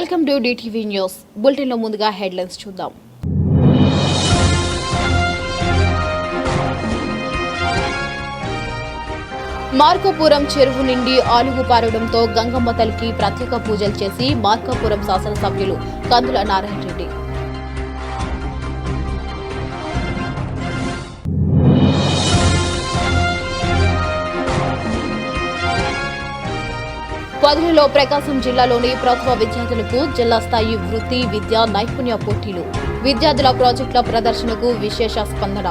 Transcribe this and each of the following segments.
Welcome to DTV news. బులెటిన్లో ముందుగా headlines చూద్దాం. మార్కాపురం చెరువు నుండి ఆలుగు పారడంతో గంగమ్మ తల్లికి ప్రత్యేక పూజలు చేసి మార్కాపురం శాసనసభ్యులు కందుల నారాయణ రెడ్డి. పదులలో ప్రకాశం జిల్లాలోని ప్రభుత్వ విద్యార్థులకు జిల్లా స్థాయి వృత్తి విద్యా నైపుణ్య పోటీలు. విద్యార్థుల ప్రాజెక్టుల ప్రదర్శనకు విశేష స్పందన.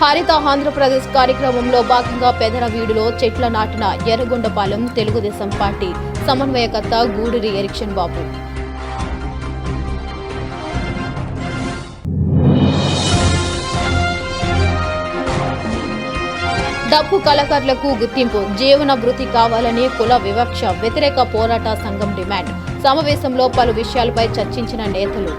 హరిత ఆంధ్రప్రదేశ్ కార్యక్రమంలో భాగంగా పెదరవీడులో చెట్ల నాటిన ఎర్రగొండపాలెం తెలుగుదేశం పార్టీ సమన్వయకర్త గూడూరి ఎరిక్షన్ బాబు డప్పు కళాకారులకు గుర్తింపు జీవన వృత్తి కావాలని కుల వివక్ష వ్యతిరేక పోరాట సంఘం డిమాండ్. సమావేశంలో పలు విషయాలపై చర్చించిన నేతలు.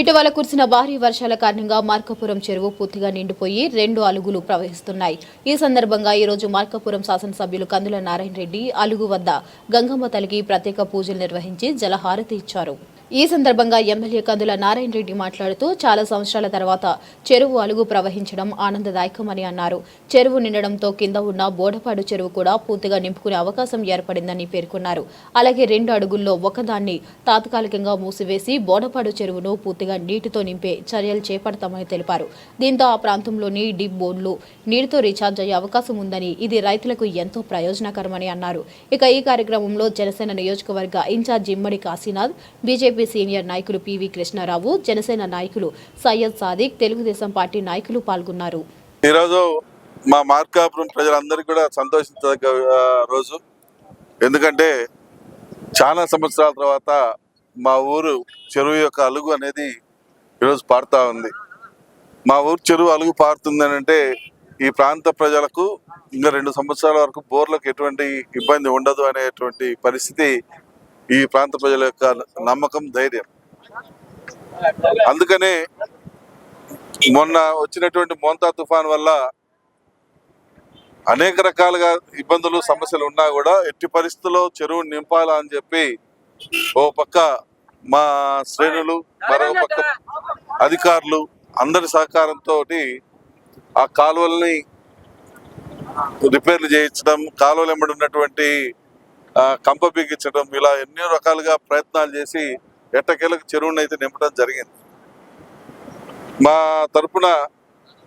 ఇటీవల కురిసిన భారీ వర్షాల కారణంగా మార్కాపురం చెరువు పూర్తిగా నిండిపోయి రెండు అలుగులు ప్రవహిస్తున్నాయి. ఈ సందర్భంగా ఈరోజు మార్కాపురం శాసనసభ్యులు కందుల నారాయణ రెడ్డి అలుగు వద్ద గంగమ్మ తల్లికి ప్రత్యేక పూజలు నిర్వహించి జలహారతి ఇచ్చారు. ఈ సందర్భంగా ఎమ్మెల్యే కందుల నారాయణ రెడ్డి మాట్లాడుతూ చాలా సంవత్సరాల తర్వాత చెరువు అలుగు ప్రవహించడం ఆనందదాయకమని అన్నారు. చెరువు నిండడంతో కింద ఉన్న బోడపాడు చెరువు కూడా పూర్తిగా నింపుకునే అవకాశం ఏర్పడిందని పేర్కొన్నారు. అలాగే రెండు అడుగుల్లో ఒకదాన్ని తాత్కాలికంగా మూసివేసి బోడపాడు చెరువును పూర్తిగా నీటితో నింపే చర్యలు చేపడతామని తెలిపారు. దీంతో ఆ ప్రాంతంలోని డిప్ బోర్డులు నీటితో రీఛార్జ్ అయ్యే అవకాశం ఉందని ఇది రైతులకు ఎంతో ప్రయోజనకరమని అన్నారు. ఇక ఈ కార్యక్రమంలో జనసేన నియోజకవర్గ incharge Immadi Kashinath BJP senior నాయకులు పివి కృష్ణారావు జనసేన నాయకులు సయ్యద్ సాదిక్ తెలుగుదేశం పార్టీ నాయకులు పాల్గొన్నారు. ఈరోజు మా మార్కాపురం ప్రజలందరికీ కూడా సంతోషించదగ్గ రోజు. ఎందుకంటే చాలా సంవత్సరాల తర్వాత మా ఊరు చెరువు యొక్క అలుగు అనేది ఈరోజు పారుతా ఉంది. మా ఊరు చెరువు అలుగు పారుతుంది అంటే ఈ ప్రాంత ప్రజలకు ఇంకా రెండు సంవత్సరాల వరకు బోర్లకు ఎటువంటి ఇబ్బంది ఉండదు అనేటువంటి పరిస్థితి ఈ ప్రాంత ప్రజల యొక్క నమ్మకం ధైర్యం. అందుకనే మొన్న వచ్చినటువంటి మోంతా తుఫాన్ వల్ల అనేక రకాలుగా ఇబ్బందులు సమస్యలు ఉన్నా కూడా ఎట్టి పరిస్థితుల్లో చెరువు నింపాలా అని చెప్పి ఓ పక్క మా శ్రేణులు మరో పక్క అధికారులు అందరి సహకారంతో ఆ కాలువల్ని రిపేర్లు చేయించడం కాలువలు వెంబడి ఉన్నటువంటి కంప బిగించడం ఇలా ఎన్నో రకాలుగా ప్రయత్నాలు చేసి ఎట్టకేలకు చెరువుని అయితే నింపడం జరిగింది. మా తరపున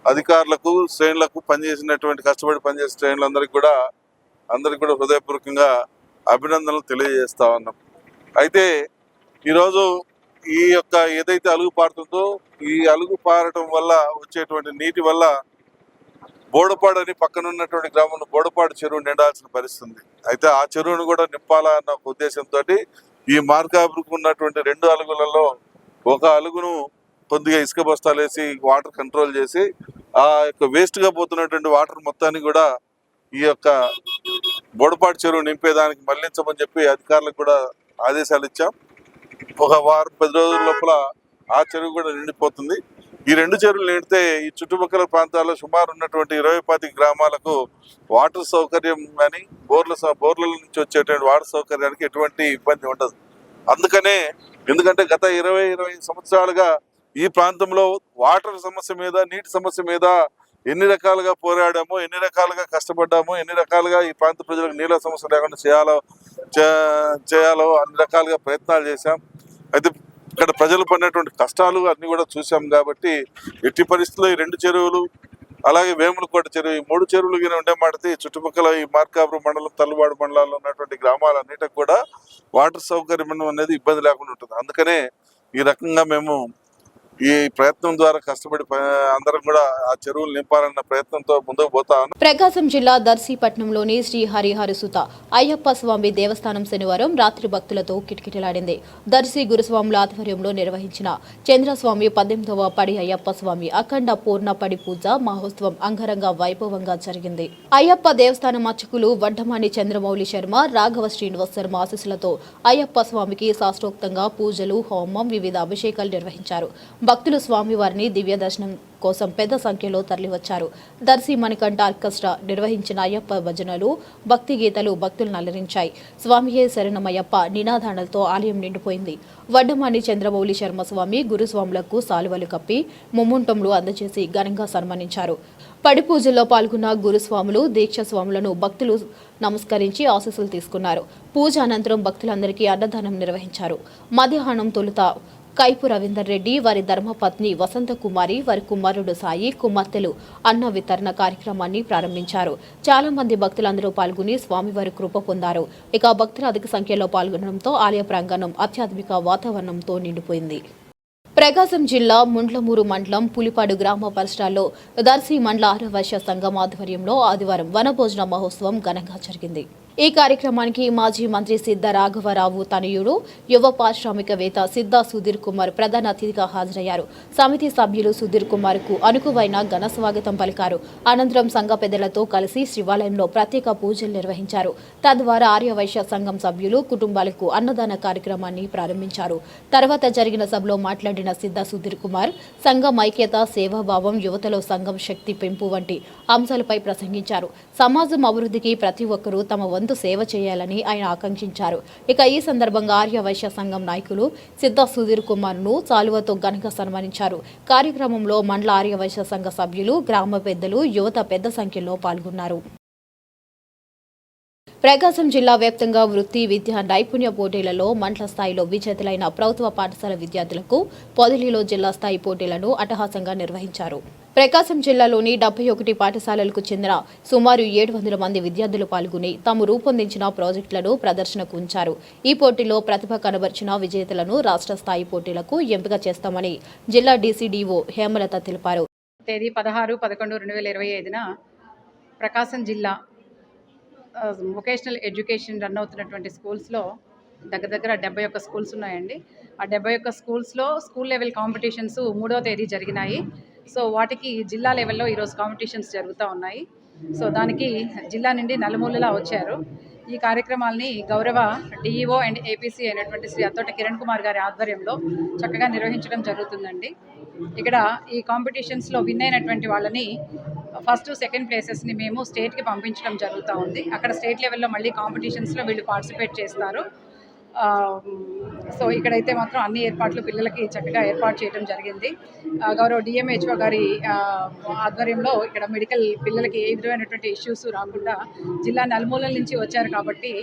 అధికారులకు శ్రేణులకు పనిచేసినటువంటి కష్టపడి పనిచేసే శ్రేణులందరికీ కూడా అందరికి కూడా హృదయపూర్వకంగా అభినందనలు తెలియజేస్తా ఉన్నాం. అయితే ఈరోజు ఈ యొక్క ఏదైతే అలుగు పారుతుందో ఈ అలుగు పారటం వల్ల వచ్చేటువంటి నీటి వల్ల బోడపాడు అని పక్కన ఉన్నటువంటి గ్రామంలో బోడపాడు చెరువు నిండాల్సిన పరిస్థితి ఉంది అయితే ఆ చెరువును కూడా నింపాలా అన్న ఒక ఉద్దేశంతో ఈ మార్గాభివృద్ధికి ఉన్నటువంటి రెండు అలుగులలో ఒక అలుగును కొద్దిగా ఇసుక బస్తాలు వేసి వాటర్ కంట్రోల్ చేసి ఆ యొక్క వేస్ట్గా పోతున్నటువంటి వాటర్ మొత్తాన్ని కూడా ఈ యొక్క బోడపాటి చెరువు నింపేదానికి మళ్ళించమని చెప్పి అధికారులకు కూడా ఆదేశాలు ఇచ్చాం. ఒక వారం పది రోజుల లోపల ఆ చెరువు కూడా నిండిపోతుంది. ఈ రెండు చెరువులు నిండితే ఈ చుట్టుపక్కల ప్రాంతాల్లో సుమారు ఉన్నటువంటి ఇరవై పది గ్రామాలకు వాటర్ సౌకర్యం కానీ బోర్ల బోర్ల నుంచి వచ్చేటువంటి వాటర్ సౌకర్యానికి ఎటువంటి ఇబ్బంది ఉండదు. అందుకనే ఎందుకంటే గత ఇరవై ఇరవై సంవత్సరాలుగా ఈ ప్రాంతంలో వాటర్ సమస్య మీద నీటి సమస్య మీద ఎన్ని రకాలుగా పోరాడాము ఎన్ని రకాలుగా కష్టపడ్డాము ఎన్ని రకాలుగా ఈ ప్రాంత ప్రజలకు నీళ్ళ సమస్య లేకుండా చేయాలో చే- చేయాలో అన్ని రకాలుగా ప్రయత్నాలు చేశాం. అయితే ఇక్కడ ప్రజలు పడినటువంటి కష్టాలు అన్ని కూడా చూసాం కాబట్టి ఎట్టి పరిస్థితుల్లో ఈ రెండు చెరువులు అలాగే వేములకోట చెరువు ఈ మూడు చెరువులు గిన ఉండే మాడితే చుట్టుపక్కల ఈ మార్కాపురం మండలం తల్లుబాడు మండలాల్లో ఉన్నటువంటి గ్రామాలన్నిటికి కూడా వాటర్ సౌకర్యం అనేది ఇబ్బంది లేకుండా ఉంటుంది. అందుకనే ఈ రకంగా మేము ఈ ప్రయత్నం ద్వారా కష్టపడి అందరం కూడా ఆ చెరువులు నింపాలన్న ప్రయత్నంతో ముందుకు పోతా ప్రకాశం జిల్లా దర్శీపట్నంలోని శ్రీ హరిహరసుత అయ్యప్ప స్వామి దేవస్థానం శనివారం రాత్రి భక్తులతో కిటకిటలాడింది. దర్శి గురుస్వాముల ఆధ్వర్యంలో నిర్వహించిన చంద్రస్వామి పద్దెనిమిదవ పడి అయ్యప్ప స్వామి అఖండ పూర్ణ పడి పూజ మహోత్సవం అంగరంగ వైభవంగా జరిగింది. అయ్యప్ప దేవస్థానం అర్చకులు వడ్డమాని చంద్రమౌళి శర్మ రాఘవ శ్రీనివాస్ శర్మ ఆశీస్సులతో అయ్యప్ప స్వామికి శాస్త్రోక్తంగా పూజలు హోమం వివిధ అభిషేకాలు నిర్వహించారు. భక్తులు స్వామివారిని దివ్య దర్శనం కోసం పెద్ద సంఖ్యలో తరలివచ్చారు. దర్శి మణికంఠ ఆర్కెస్ట్రా నిర్వహించిన అయ్యప్ప భజనలు భక్తి గీతలు భక్తులను అలరించాయి. స్వామియే శరణమయ్యప్ప నినాదాలతో ఆలయం నిండిపోయింది. వడ్డమాని చంద్రమౌళి శర్మ స్వామి గురుస్వాములకు సాలువలు కప్పి ముమ్ముంటంలో అందజేసి ఘనంగా సన్మానించారు. పడి పూజల్లో పాల్గొన్న గురుస్వాములు దీక్ష స్వాములను భక్తులు నమస్కరించి ఆశీస్సులు తీసుకున్నారు. పూజ అనంతరం భక్తులందరికీ అన్నదానం నిర్వహించారు. మధ్యాహ్నం తొలుత కైపు రవీందర్ రెడ్డి వారి ధర్మపత్ని వసంత కుమారి వారి కుమారుడు సాయి కుమార్తెలు అన్న వితరణ కార్యక్రమాన్ని ప్రారంభించారు. చాలా మంది భక్తులందరూ పాల్గొని స్వామివారి కృప పొందారు. ఇక భక్తులు అధిక సంఖ్యలో పాల్గొనడంతో ఆలయ ప్రాంగణం అత్యాధునిక వాతావరణంతో నిండిపోయింది. ప్రకాశం జిల్లా ముండ్లమూరు మండలం పులిపాడు గ్రామ పరిసరాల్లో దర్శి మండల ఆరవైశ్య సంఘం ఆధ్వర్యంలో ఆదివారం వనభోజన మహోత్సవం ఘనంగా జరిగింది. ఈ కార్యక్రమానికి మాజీ మంత్రి సిద్ధ రాఘవరావు తనయుడు యువ పారిశ్రామికవేత్త సిద్ధ సుధీర్ కుమార్ ప్రధాన అతిథిగా హాజరయ్యారు. సమితి సభ్యులు సుధీర్ కుమార్కు అనుకువైన ఘన స్వాగతం పలికారు. అనంతరం సంఘ పెద్దలతో కలిసి శివాలయంలో ప్రత్యేక పూజలు నిర్వహించారు. తద్వారా ఆర్యవైశ్య సంఘం సభ్యులు కుటుంబాలకు అన్నదాన కార్యక్రమాన్ని ప్రారంభించారు. తర్వాత జరిగిన సభలో మాట్లాడిన సిద్ధ సుధీర్ కుమార్ సంఘం ఐక్యత సేవాభావం యువతలో సంఘం శక్తి పెంపు వంటి అంశాలపై ప్రసంగించారు. సమాజం అభివృద్ధికి ప్రతి ఒక్కరూ తమ వంతు సేవ చేయాలని ఆయన ఆకాంక్షించారు. ఇక ఈ సందర్భంగా ఆర్యవైశ్య సంఘం నాయకులు సిద్ధ సుధీర్ కుమార్ను చాలువతో ఘనంగా సన్మానించారు. కార్యక్రమంలో మండల ఆర్యవైశ్య సంఘ సభ్యులు గ్రామ పెద్దలు యువత పెద్ద సంఖ్యలో పాల్గొన్నారు. ప్రకాశం జిల్లా వ్యాప్తంగా వృత్తి విద్య నైపుణ్య పోటీలలో మండల స్థాయిలో విజేతలైన ప్రభుత్వ పాఠశాల విద్యార్థులకు పొదిలిలో జిల్లా స్థాయి పోటీలను అటహాసంగా నిర్వహించారు. ప్రకాశం జిల్లాలోని డెబ్బై ఒకటి పాఠశాలలకు చెందిన సుమారు ఏడు వందల మంది విద్యార్థులు పాల్గొని తాము రూపొందించిన ప్రాజెక్టులను ప్రదర్శనకు ఉంచారు. ఈ పోటీలో ప్రతిభ కనబర్చిన విజేతలను రాష్ట్ర స్థాయి పోటీలకు ఎంపిక చేస్తామని జిల్లా డీసీడీఓ హేమలత తెలిపారు. తేదీ పదహారు పదకొండు రెండు వేల ఇరవై ఐదున ప్రకాశం జిల్లా వొకేషనల్ ఎడ్యుకేషన్ రన్ అవుతున్నటువంటి స్కూల్స్లో దగ్గర దగ్గర డెబ్బై ఒక్క స్కూల్స్ ఉన్నాయండి. ఆ డెబ్బై ఒక్క స్కూల్స్లో స్కూల్ లెవెల్ కాంపిటీషన్స్ మూడో తేదీ జరిగినాయి. సో వాటికి జిల్లా లెవెల్లో ఈరోజు కాంపిటీషన్స్ జరుగుతూ ఉన్నాయి. సో దానికి జిల్లా నుండి నలుమూలలా వచ్చారు. ఈ కార్యక్రమాల్ని గౌరవ డిఈఓ అండ్ ఏపీసీ అయినటువంటి శ్రీ అత్తోట కిరణ్ కుమార్ గారి ఆధ్వర్యంలో చక్కగా నిర్వహించడం జరుగుతుందండి. ఇక్కడ ఈ కాంపిటీషన్స్లో విన్ అయినటువంటి వాళ్ళని ఫస్ట్ సెకండ్ ప్లేసెస్ని మేము స్టేట్కి పంపించడం జరుగుతూ ఉంది. అక్కడ స్టేట్ లెవెల్లో మళ్ళీ కాంపిటీషన్స్లో వీళ్ళు పార్టిసిపేట్ చేస్తారు. సో ఇక్కడైతే మాత్రం అన్ని ఏర్పాట్లు పిల్లలకి చక్కగా ఏర్పాటు చేయడం జరిగింది. గౌరవ డిఎంహెచ్ఓ గారి ఆధ్వర్యంలో ఇక్కడ మెడికల్ పిల్లలకి ఏ విధమైనటువంటి ఇష్యూస్ రాకుండా జిల్లా నలుమూలల నుంచి వచ్చారు కాబట్టి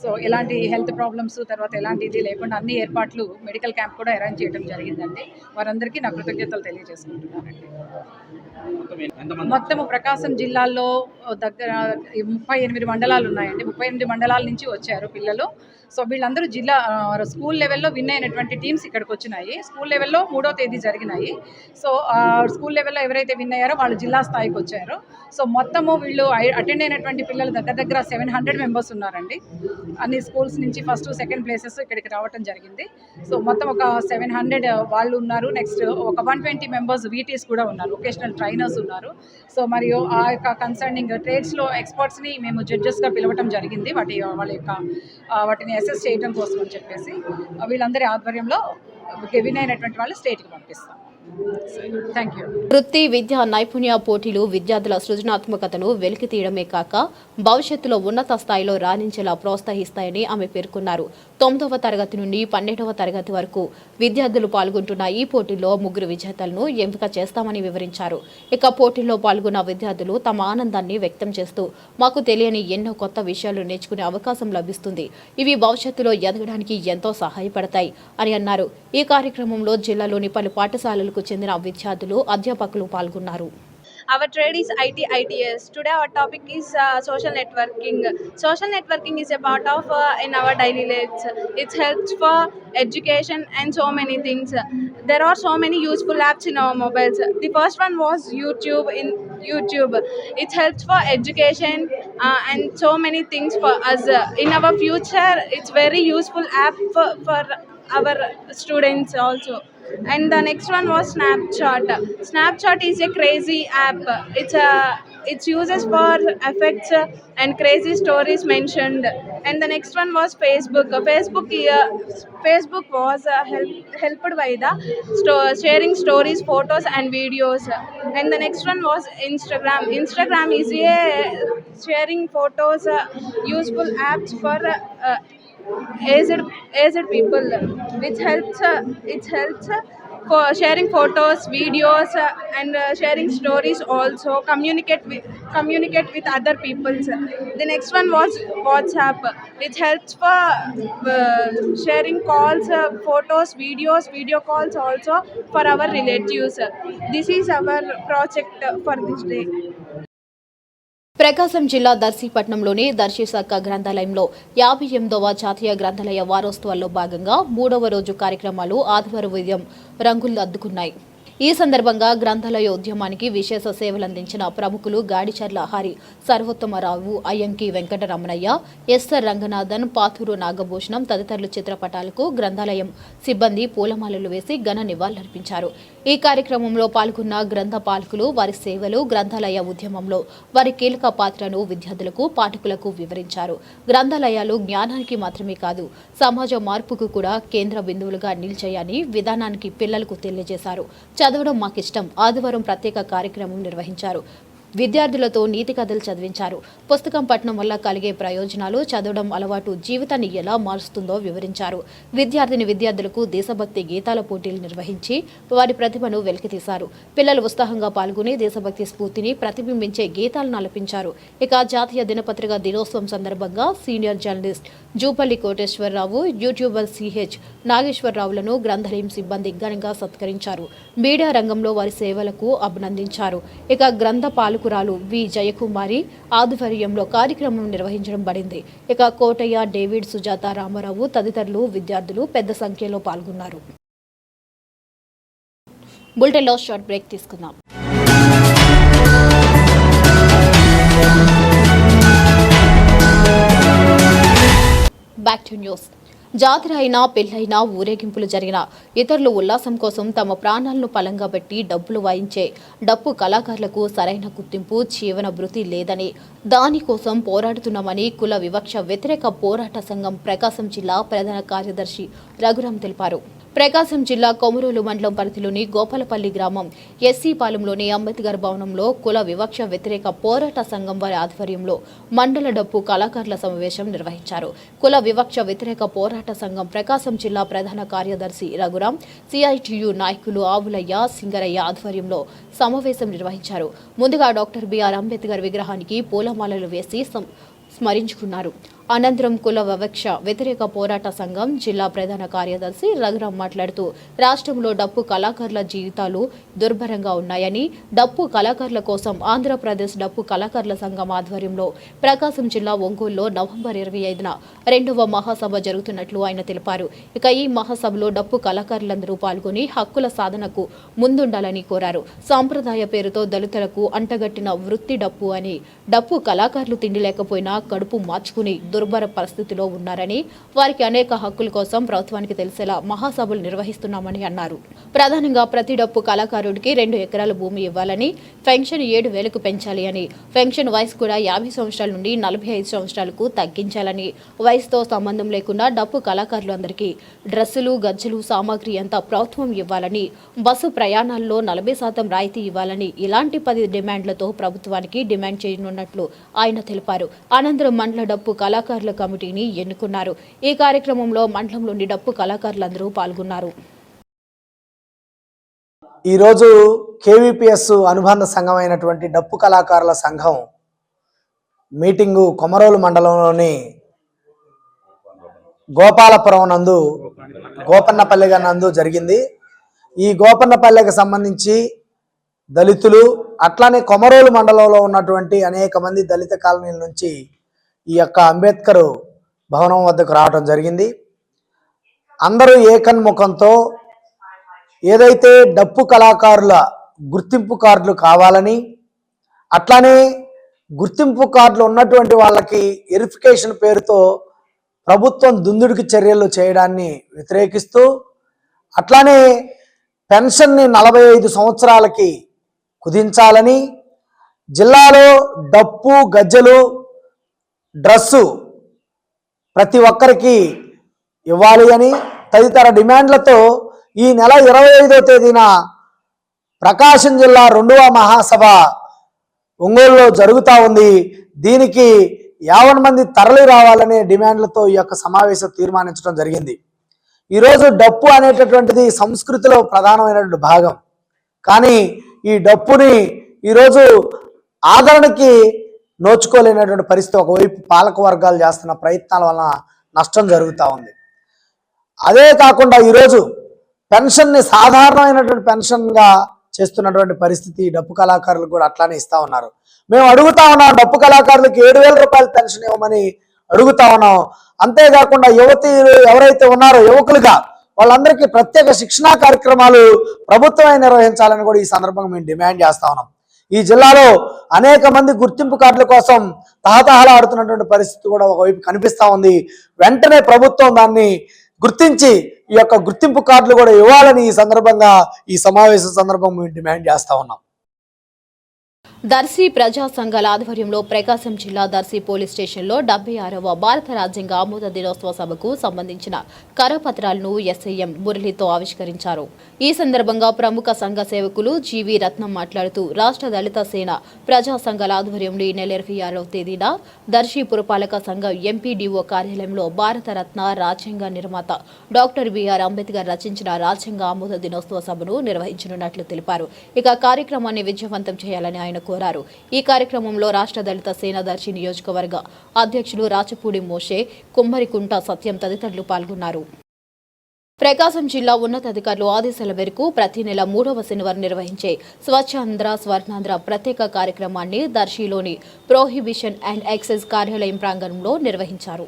సో ఎలాంటి హెల్త్ ప్రాబ్లమ్స్ తర్వాత ఎలాంటి ఇది లేకుండా అన్ని ఏర్పాట్లు మెడికల్ క్యాంప్ కూడా అరేంజ్ చేయడం జరిగిందండి. వారందరికీ నా కృతజ్ఞతలు తెలియజేసుకుంటున్నానండి. మొత్తము ప్రకాశం జిల్లాలో దగ్గర ముప్పై ఎనిమిది మండలాలు ఉన్నాయండి. ముప్పై ఎనిమిది మండలాల నుంచి వచ్చారు పిల్లలు. సో వీళ్ళందరూ జిల్లా స్కూల్ లెవెల్లో విన్ అయినటువంటి టీమ్స్ ఇక్కడికి వచ్చినాయి స్కూల్ లెవెల్లో మూడో తేదీ జరిగినాయి. సో ఆ, స్కూల్ లెవెల్లో ఎవరైతే విన్ అయ్యారో వాళ్ళు జిల్లా స్థాయికి వచ్చారు. సో మొత్తము వీళ్ళు అటెండ్ అయినటువంటి పిల్లలు దగ్గర దగ్గర సెవెన్ హండ్రెడ్ మెంబర్స్ ఉన్నారండి. అన్ని స్కూల్స్ నుంచి ఫస్ట్ సెకండ్ ప్లేసెస్ ఇక్కడికి రావటం జరిగింది. సో మొత్తం ఒక సెవెన్ హండ్రెడ్ వాళ్ళు ఉన్నారు. నెక్స్ట్ ఒక వన్ ట్వంటీ మెంబర్స్ వీటీస్ కూడా ఉన్నారు. వొకేషనల్ ట్రైనర్స్ ఉన్నారు. సో మరియు ఆ యొక్క కన్సర్నింగ్ ట్రేడ్స్లో ఎక్స్పర్ట్స్ని మేము జడ్జెస్గా పిలవటం జరిగింది. వాటి వాళ్ళ యొక్క వాటిని అసెస్ చేయడం కోసం అని చెప్పేసి వీళ్ళందరి ఆధ్వర్యంలో విన్ అయినటువంటి వాళ్ళు స్టేట్కి పంపిస్తాం. వృత్తి విద్యా నైపుణ్య పోటీలు విద్యార్థుల సృజనాత్మకతను వెలికి తీయడమే కాక భవిష్యత్తులో ఉన్నత స్థాయిలో రాణించేలా ప్రోత్సహిస్తాయని ఆమె పేర్కొన్నారు. తొమ్మిదవ తరగతి నుండి పన్నెండవ తరగతి వరకు విద్యార్థులు పాల్గొంటున్న ఈ పోటీలో ముగ్గురు విజేతలను ఎంపిక చేస్తామని వివరించారు. ఇక పోటీలో పాల్గొన్న విద్యార్థులు తమ ఆనందాన్ని వ్యక్తం చేస్తూ మాకు తెలియని ఎన్నో కొత్త విషయాలు నేర్చుకునే అవకాశం లభిస్తుంది. ఇవి భవిష్యత్తులో ఎదగడానికి ఎంతో సహాయపడతాయి అని అన్నారు. ఈ కార్యక్రమంలో జిల్లాలోని పలు పాఠశాలలకు చెందిన విద్యార్థులు అధ్యాపకులు పాల్గొన్నారు. Our trade is IT ITS. Today our topic is uh, social networking. Social networking is a part of uh, in our daily lives. It helps for education and so many things. There are so many useful apps in our mobiles. The first one was YouTube. In YouTube, it helps for education uh, and so many things for us. In our future, it's very useful app for, for our students also and the next one was snapchat. Snapchat is a crazy app. It's a it's uses for effects and crazy stories mentioned. And the next one was facebook. Facebook uh, facebook was uh, help, helped by the sharing stories photos and videos. And the next one was instagram. Instagram is a sharing photos uh, useful apps for uh, aged aged people which helps uh, it helps uh, for sharing photos videos uh, and sharing stories also communicate with communicate with other people the next one was whatsapp which helps for uh, sharing calls uh, photos videos video calls also for our relatives. This is our project for this day ప్రకాశం జిల్లా దర్శిపట్నంలోని దర్శిశాఖ గ్రంథాలయంలో యాభై ఎనిమిదవ జాతీయ గ్రంథాలయ వారోత్సవాల్లో భాగంగా మూడవ రోజు కార్యక్రమాలు ఆదివారం ఉదయం రంగులు అద్దుకున్నాయి. ఈ సందర్భంగా గ్రంథాలయ ఉద్యమానికి విశేష సేవలందించిన ప్రముఖులు గాడిచర్ల హరి సర్వోత్తమరావు అయ్యంకి వెంకటరమణయ్య ఎస్ఆర్ రంగనాథన్ పాతూరు నాగభూషణం తదితరుల చిత్రపటాలకు గ్రంథాలయం సిబ్బంది పూలమాలలు వేసి ఘన నివాళులర్పించారు. ఈ కార్యక్రమంలో పాల్గొన్న గ్రంథ పాలకులు వారి సేవలు గ్రంథాలయ ఉద్యమంలో వారి కీలక పాత్రను విద్యార్థులకు పాఠకులకు వివరించారు. గ్రంథాలయాలు జ్ఞానానికి మాత్రమే కాదు సమాజ మార్పుకు కూడా కేంద్ర బిందువులుగా నిలిచాయని విధానానికి పిల్లలకు తెలియజేశారు. చదవడం మాకిష్టం. ఆదివారం ప్రత్యేక కార్యక్రమం నిర్వహించారు. విద్యార్థులతో నీతి కథలు చదివించారు. పుస్తకం పఠనం వల్ల కలిగే ప్రయోజనాలు చదవడం అలవాటు జీవితాన్ని ఎలా మారుస్తుందో వివరించారు. విద్యార్థిని విద్యార్థులకు దేశభక్తి గీతాల పోటీలు నిర్వహించి వారి ప్రతిభను వెలికితీశారు. పిల్లలు ఉత్సాహంగా పాల్గొని దేశభక్తి స్ఫూర్తిని ప్రతిబింబించే గీతాలను ఆలపించారు ఇక జాతీయ దినపత్రిక దినోత్సవం సందర్భంగా senior journalist Jupalli Koteswararao YouTuber CH నాగేశ్వరరావులను గ్రంథాలయం సిబ్బంది ఘనంగా సత్కరించారు. మీడియా రంగంలో వారి సేవలకు అభినందించారు. ఇక గ్రంథ పాలు పాలకురాలు వి. జయకుమారి ఆధ్వర్యంలో కార్యక్రమం నిర్వహించడం పడింది. ఇక కోటయ్య డేవిడ్ సుజాత రామారావు తదితరులు విద్యార్థులు పెద్ద సంఖ్యలో పాల్గొన్నారు. బులెటిన్లో షార్ట్ బ్రేక్ తీసుకుందాం. Back to news. జాతర అయినా పెళ్ళైనా ఊరేగింపులు జరిగిన ఇతరులు ఉల్లాసం కోసం తమ ప్రాణాలను పలంగా పెట్టి డబ్బులు వాయించే డప్పు కళాకారులకు సరైన గుర్తింపు జీవన భృతి లేదని దానికోసం పోరాడుతున్నామని కుల వివక్ష వ్యతిరేక పోరాట సంఘం ప్రకాశం జిల్లా ప్రధాన కార్యదర్శి రఘురాం తెలిపారు. ప్రకాశం జిల్లా కొమరూలు మండలం పరిధిలోని గోపాలపల్లి గ్రామం ఎస్సీపాలెంలోని అంబేద్కర్ భవనంలో కుల వివక్ష వ్యతిరేక పోరాట సంఘం వారి ఆధ్వర్యంలో మండల డప్పు కళాకారుల సమావేశం నిర్వహించారు. కుల వివక్ష వ్యతిరేక పోరాట సంఘం ప్రకాశం జిల్లా ప్రధాన కార్యదర్శి రఘురాం సిఐటియు నాయకులు ఆవులయ్య సింగరయ్య ఆధ్వర్యంలో సమావేశం నిర్వహించారు. ముందుగా డాక్టర్ బిఆర్ అంబేద్కర్ విగ్రహానికి పూలమాలలు వేసి స్మరించుకున్నారు. అనంతరం కుల వివక్ష వ్యతిరేక పోరాట సంఘం జిల్లా ప్రధాన కార్యదర్శి రఘురాం మాట్లాడుతూ రాష్ట్రంలో డప్పు కళాకారుల జీవితాలు దుర్భరంగా ఉన్నాయని డప్పు కళాకారుల కోసం ఆంధ్రప్రదేశ్ డప్పు కళాకారుల సంఘం ఆధ్వర్యంలో ప్రకాశం జిల్లా ఒంగోలులో నవంబర్ ఇరవై ఐదున రెండవ మహాసభ జరుగుతున్నట్లు ఆయన తెలిపారు. ఇక ఈ మహాసభలో డప్పు కళాకారులందరూ పాల్గొని హక్కుల సాధనకు ముందుండాలని కోరారు. సాంప్రదాయ పేరుతో దళితులకు అంటగట్టిన వృత్తి డప్పు అని డప్పు కళాకారులు తిండి లేకపోయినా కడుపు మార్చుకుని దుర్భర పరిస్థితిలో ఉన్నారని వారికి అనేక హక్కుల కోసం ప్రభుత్వానికి తెలిసేలా మహాసభలు నిర్వహిస్తున్నామని అన్నారు. ప్రధానంగా ప్రతి డప్పు కళాకారుడికి రెండు ఎకరాల భూమి ఇవ్వాలని పెన్షన్ ఏడు వేలకు పెంచాలి అని పెన్షన్ వయసు కూడా యాభై సంవత్సరాల నుండి నలభై ఐదు సంవత్సరాలకు తగ్గించాలని వయసుతో సంబంధం లేకుండా డప్పు కళాకారులందరికీ డ్రెస్సులు గజ్జలు సామాగ్రి అంతా ప్రభుత్వం ఇవ్వాలని బస్సు ప్రయాణాల్లో నలభై శాతం రాయితీ ఇవ్వాలని ఇలాంటి పది డిమాండ్లతో ప్రభుత్వానికి డిమాండ్ చేయనున్నట్లు ఆయన తెలిపారు. అనంతరం మండల డప్పు కళా కళాకారుల కమిటీని ఎన్నుకున్నారు. ఈ కార్యక్రమంలో మండలంలోని డప్పు కళాకారులందరూ పాల్గొన్నారు. ఈరోజు కేవీపీఎస్ అనుబంధ సంఘం అయినటువంటి డప్పు కళాకారుల సంఘం మీటింగు కొమరోలు మండలంలోని గోపాలపురం నందు గోపన్నపల్లె నందు జరిగింది. ఈ గోపన్నపల్లెకి సంబంధించి దళితులు అట్లానే కొమరోలు మండలంలో ఉన్నటువంటి అనేక మంది దళిత కాలనీల నుంచి ఈ యొక్క అంబేద్కర్ భవనం వద్దకు రావడం జరిగింది. అందరూ ఏకన్ముఖంతో ఏదైతే డప్పు కళాకారుల గుర్తింపు కార్డులు కావాలని అట్లానే గుర్తింపు కార్డులు ఉన్నటువంటి వాళ్ళకి వెరిఫికేషన్ పేరుతో ప్రభుత్వం దుందుడికి చర్యలు చేయడాన్ని వ్యతిరేకిస్తూ అట్లానే పెన్షన్ని నలభై ఐదు సంవత్సరాలకి కుదించాలని జిల్లాలో డప్పు గజ్జలు డ్రస్సు ప్రతి ఒక్కరికి ఇవ్వాలి అని తదితర డిమాండ్లతో ఈ నెల ఇరవై ఐదో తేదీన ప్రకాశం జిల్లా రెండవ మహాసభ ఒంగోలులో జరుగుతూ ఉంది. దీనికి యావన్ మంది తరలి రావాలనే డిమాండ్లతో ఈ యొక్క సమావేశం తీర్మానించడం జరిగింది. ఈరోజు డప్పు అనేటటువంటిది సంస్కృతిలో ప్రధానమైనటువంటి భాగం. కానీ ఈ డప్పుని ఈరోజు ఆదరణకి నోచుకోలేనటువంటి పరిస్థితి ఒకవైపు పాలక వర్గాలు చేస్తున్న ప్రయత్నాల వలన నష్టం జరుగుతూ ఉంది. అదే కాకుండా ఈరోజు పెన్షన్ని సాధారణమైనటువంటి పెన్షన్గా చేస్తున్నటువంటి పరిస్థితి డప్పు కళాకారులు కూడా అట్లానే ఇస్తా ఉన్నారు. మేము అడుగుతా ఉన్నాం డప్పు కళాకారులకు ఏడు వేల రూపాయల పెన్షన్ ఇవ్వమని అడుగుతా ఉన్నాం. అంతేకాకుండా యువతి ఎవరైతే ఉన్నారో యువకులుగా వాళ్ళందరికీ ప్రత్యేక శిక్షణా కార్యక్రమాలు ప్రభుత్వమే నిర్వహించాలని కూడా ఈ సందర్భంగా మేము డిమాండ్ చేస్తా ఉన్నాం. ఈ జిల్లాలో అనేక మంది గుర్తింపు కార్డుల కోసం తహతహలాడుతున్నటువంటి పరిస్థితి కూడా ఒకవైపు కనిపిస్తూ ఉంది. వెంటనే ప్రభుత్వం దాన్ని గుర్తించి ఈ యొక్క గుర్తింపు కార్డులు కూడా ఇవ్వాలని ఈ సందర్భంగా ఈ సమావేశం సందర్భంగా మేము డిమాండ్ చేస్తూ ఉన్నాం. దర్శి ప్రజా సంఘాల ఆధ్వర్యంలో ప్రకాశం జిల్లా దర్శి పోలీస్ స్టేషన్లో డెబ్బై ఆరవ భారత రాజ్యాంగ ఆమోద దినోత్సవ సభకు సంబంధించిన కరపత్రాలను ఎస్ఐఎం మురళితో ఆవిష్కరించారు. ఈ సందర్భంగా ప్రముఖ సంఘ సేవకులు జీవి రత్నం మాట్లాడుతూ రాష్ట్ర దళిత సేన ప్రజా సంఘాల ఆధ్వర్యంలో ఈ నెల ఇరవై ఆరవ తేదీన దర్శి పురపాలక సంఘం ఎంపీడీఓ కార్యాలయంలో భారత రత్న రాజ్యాంగ నిర్మాత డాక్టర్ బిఆర్ అంబేద్కర్ రచించిన రాజ్యాంగ ఆమోద దినోత్సవ సభను నిర్వహించనున్నట్లు తెలిపారు. ఇక కార్యక్రమాన్ని విజయవంతం చేయాలని ఆయన కోరారు. ఈ కార్యక్రమంలో రాష్ట్ర దళిత సేనాదర్శి నియోజకవర్గ అధ్యక్షులు రాచపూడి మోషే కుమ్మరికుంట సత్యం తదితరులు పాల్గొన్నారు. ప్రకాశం జిల్లా ఉన్నతాధికారులు ఆదేశాల మేరకు ప్రతి నెల మూడవ శనివారం నిర్వహించే స్వచ్ఛాంధ్ర స్వర్ణాంధ్ర ప్రత్యేక కార్యక్రమాన్ని దర్శిలోని ప్రోహిబిషన్ అండ్ ఎక్సైజ్ కార్యాలయం ప్రాంగణంలో నిర్వహించారు.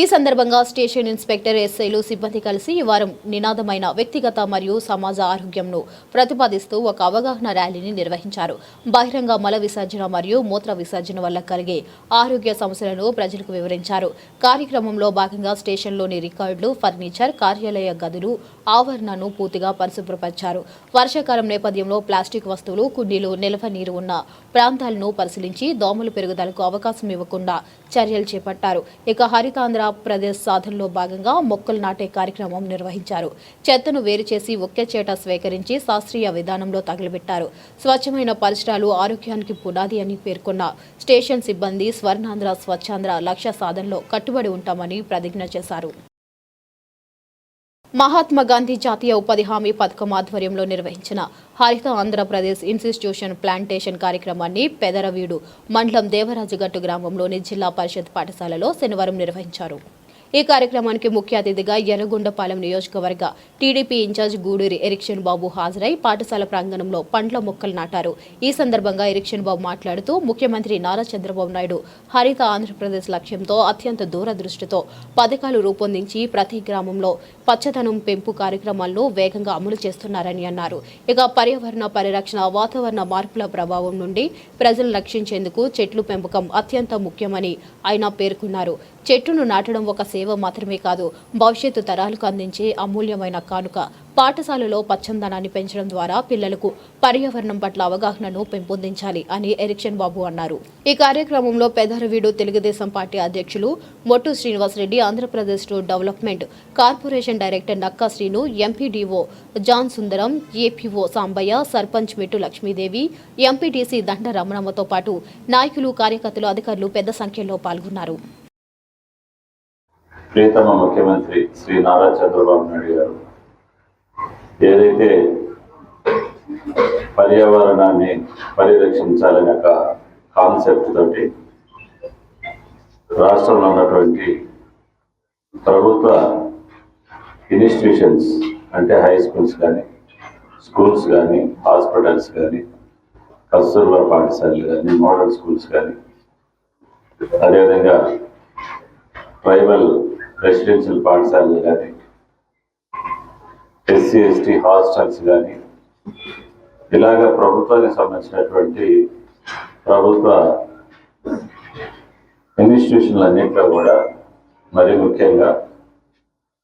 ఈ సందర్భంగా స్టేషన్ ఇన్స్పెక్టర్ ఎస్ఐలు సిబ్బంది కలిసి ఈ వారం నినాదమైన వ్యక్తిగత మరియు సమాజ ఆరోగ్యంను ప్రతిపాదిస్తూ ఒక అవగాహన ర్యాలీని నిర్వహించారు. బహిరంగ మల విసర్జన మరియు మూత్ర విసర్జన వల్ల కలిగే ఆరోగ్య సమస్యలను ప్రజలకు వివరించారు. కార్యక్రమంలో భాగంగా స్టేషన్లోని రికార్డులు ఫర్నిచర్ కార్యాలయ గదులు ఆవరణను పూర్తిగా పరిశుభ్రపరిచారు. వర్షాకాలం నేపథ్యంలో ప్లాస్టిక్ వస్తువులు కుండీలు నిల్వ నీరు ఉన్న ప్రాంతాలను పరిశీలించి దోమలు పెరుగుదలకు అవకాశం ఇవ్వకుండా చర్యలు చేపట్టారు. ఇక హరితాంధ్ర ప్రదేశ్ సాధనలో భాగంగా మొక్కలు నాటే కార్యక్రమం నిర్వహించారు. చెత్తను వేరు చేసి ఒకే చేట స్వీకరించి శాస్త్రీయ విధానంలో తగలబెట్టారు. స్వచ్ఛమైన పరిసరాలు ఆరోగ్యానికి పునాది అని పేర్కొన్న స్టేషన్ సిబ్బంది స్వర్ణాంధ్ర స్వచ్ఛాంధ్ర లక్ష్య సాధనలో కట్టుబడి ఉంటామని ప్రతిజ్ఞ చేశారు. మహాత్మా గాంధీ జాతీయ ఉపాధి హామీ పథకం ఆధ్వర్యంలో నిర్వహించిన హరిత ఆంధ్రప్రదేశ్ ఇన్స్టిట్యూషన్ ప్లాంటేషన్ కార్యక్రమాన్ని పెదరవీడు మండలం దేవరాజుగట్టు గ్రామంలోని జిల్లా పరిషత్ పాఠశాలలో శనివారం నిర్వహించారు. ఈ కార్యక్రమానికి ముఖ్య అతిథిగా ఎర్రగొండపాలెం నియోజకవర్గ TDP incharge Guduri erection Babu హాజరై పాఠశాల ప్రాంగణంలో పండ్ల మొక్కలు నాటారు. ఈ సందర్భంగా ఎరిక్షన్ బాబు మాట్లాడుతూ ముఖ్యమంత్రి నారా చంద్రబాబు నాయుడు హరిత ఆంధ్రప్రదేశ్ లక్ష్యంతో అత్యంత దూరదృష్టితో పథకాలు రూపొందించి ప్రతి గ్రామంలో పచ్చదనం పెంపు కార్యక్రమాలను వేగంగా అమలు చేస్తున్నారని అన్నారు. ఇక పర్యావరణ పరిరక్షణ వాతావరణ మార్పుల ప్రభావం నుండి ప్రజలను రక్షించేందుకు చెట్లు పెంపకం అత్యంత ముఖ్యమని ఆయన పేర్కొన్నారు. చెట్టును నాటడం ఒక సేవ మాత్రమే కాదు భవిష్యత్తు తరాలకు అందించే అమూల్యమైన కానుక. పాఠశాలలో పచ్చందనాన్ని పెంచడం ద్వారా పిల్లలకు పర్యావరణం పట్ల అవగాహనను పెంపొందించాలి అని ఎరిక్షన్ బాబు అన్నారు. ఈ కార్యక్రమంలో పెదరవీడు తెలుగుదేశం పార్టీ అధ్యక్షులు Mottu Srinivasareddy Andhra Pradesh road development corporation director Nakka Srinu MPDO John Sundaram APO Sambaiah sarpanch Mettu Lakshmidevi MPTC దండ రమణమ్మతో పాటు నాయకులు కార్యకర్తలు అధికారులు పెద్ద సంఖ్యలో పాల్గొన్నారు. ప్రియతమ ముఖ్యమంత్రి శ్రీ నారా చంద్రబాబు నాయుడు గారు ఏదైతే పర్యావరణాన్ని పరిరక్షించాలనే ఒక కాన్సెప్ట్ తోటి రాష్ట్రంలో ఉన్నటువంటి ప్రభుత్వ ఇన్స్టిట్యూషన్స్ అంటే హై స్కూల్స్ కానీ స్కూల్స్ కానీ హాస్పిటల్స్ కానీ కస్తూర్బా పాఠశాలలు కానీ మోడల్ స్కూల్స్ కానీ అదేవిధంగా ట్రైబల్ రెసిడెన్షియల్ పాఠశాలలు కానీ ఎస్సీ ఎస్టీ హాస్టల్స్ కానీ ఇలాగ ప్రభుత్వానికి సంబంధించినటువంటి ప్రభుత్వ ఇన్స్టిట్యూషన్లు అన్నింటిలో కూడా మరి ముఖ్యంగా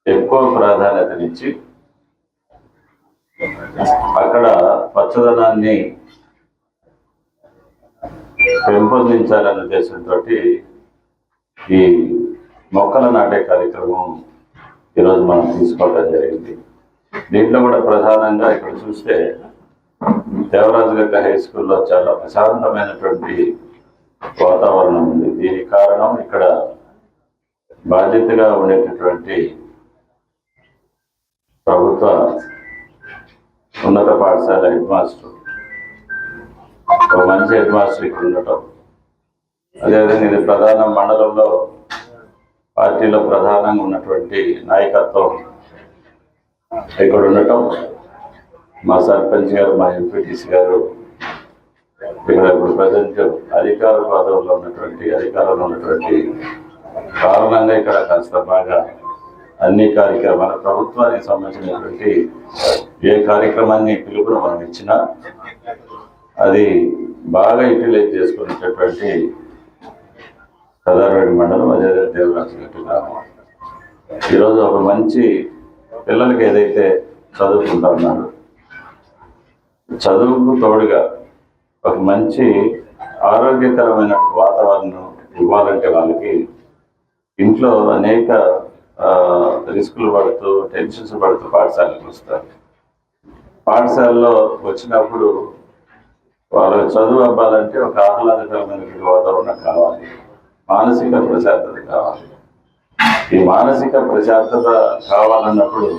ఎక్కువ ప్రాధాన్యతనిచ్చి అక్కడ పచ్చదనాన్ని పెంపొందించాలనే ఉద్దేశంతో ఈ మొక్కలు నాటే కార్యక్రమం ఈరోజు మనం తీసుకోవడం జరిగింది. దీంట్లో కూడా ప్రధానంగా ఇక్కడ చూస్తే దేవరాజు గట్ట హై స్కూల్లో చాలా ప్రశాంతమైనటువంటి వాతావరణం ఉంది. దీనికి కారణం ఇక్కడ బాధ్యతగా ఉండేటటువంటి ప్రభుత్వ ఉన్నత పాఠశాల హెడ్ మాస్టర్ ఒక మంచి హెడ్ మాస్టర్ ఇక్కడ ఉండటం. అదేవిధంగా ఇది ప్రధాన మండలంలో పార్టీలో ప్రధానంగా ఉన్నటువంటి నాయకత్వం ఇక్కడ ఉండటం మా సర్పంచ్ గారు మా ఎంపీటీసీ గారు ఇక్కడ ఇప్పుడు ప్రజెంట్ అధికార పదవుల్లో ఉన్నటువంటి అధికారంలో ఉన్నటువంటి కారణంగా ఇక్కడ కాస్త బాగా అన్ని కార్యక్రమాలు ప్రభుత్వానికి సంబంధించినటువంటి ఏ కార్యక్రమాన్ని పిలుపును మనం ఇచ్చినా అది బాగా యూటిలైజ్ చేసుకునేటటువంటి కదారెడ్డి మండలం అదే దేవరాజు గట్టి గ్రామం. ఈరోజు ఒక మంచి పిల్లలకి ఏదైతే చదువుకుంటా ఉన్నారు చదువుకు తోడుగా ఒక మంచి ఆరోగ్యకరమైన వాతావరణం ఇవ్వాలంటే వాళ్ళకి ఇంట్లో అనేక రిస్కులు పడుతూ టెన్షన్స్ పడుతూ పాఠశాలకు వస్తారు. పాఠశాలలో వచ్చినప్పుడు వాళ్ళకి చదువు అవ్వాలంటే ఒక ఆహ్లాదకరమైనటువంటి వాతావరణం కావాలి. మానసిక ప్రశాంతత కావాలి. ఈ మానసిక ప్రశాంతత కావాలన్నప్పుడు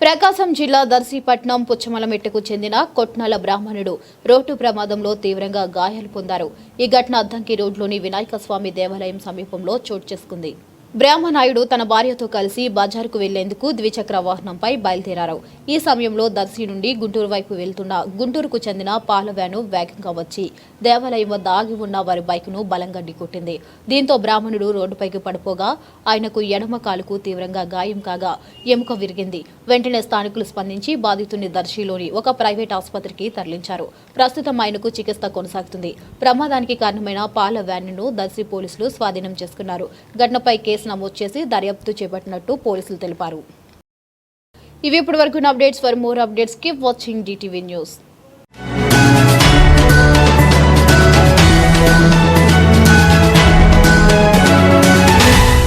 ప్రకాశం జిల్లా దర్శీపట్నం పుచ్చమలమెట్టుకు చెందిన కొట్నాల బ్రాహ్మణుడు రోడ్డు ప్రమాదంలో తీవ్రంగా గాయాలు పొందారు. ఈ ఘటన అద్దంకి రోడ్లోని వినాయక స్వామి దేవాలయం సమీపంలో చోటు చేసుకుంది. బ్రాహ్మనాయుడు తన భార్యతో కలిసి బజారుకు వెళ్ళేందుకు ద్విచక్ర వాహనంపై బయలుదేరారు. ఈ సమయంలో దర్శి నుండి గుంటూరు వైపు వెళ్తున్న గుంటూరుకు చెందిన పాల వ్యాను వేగంగా వచ్చి దేవాలయం వద్ద ఆగి ఉన్న వారి బైక్ను బలంగా ఢీకొట్టింది. దీంతో బ్రాహ్మణుడు రోడ్డుపైకి పడిపోగా ఆయనకు ఎడమ కాలుకు తీవ్రంగా గాయం కాగా ఎముక విరిగింది. వెంటనే స్థానికులు స్పందించి బాధితుని దర్శిలోని ఒక ప్రైవేట్ ఆసుపత్రికి తరలించారు. ప్రస్తుతం ఆయనకు చికిత్స కొనసాగుతుంది. ప్రమాదానికి కారణమైన పాల వ్యాన్ను దర్శి పోలీసులు స్వాధీనం చేసుకున్నారు. ఘటనపై కేసు నమోదు చేసి దర్యాప్తు చేపట్టినట్టు పోలీసులు తెలిపారు. ఇవి ఇప్పటి వరకు updates. For more updates keep watching DTV news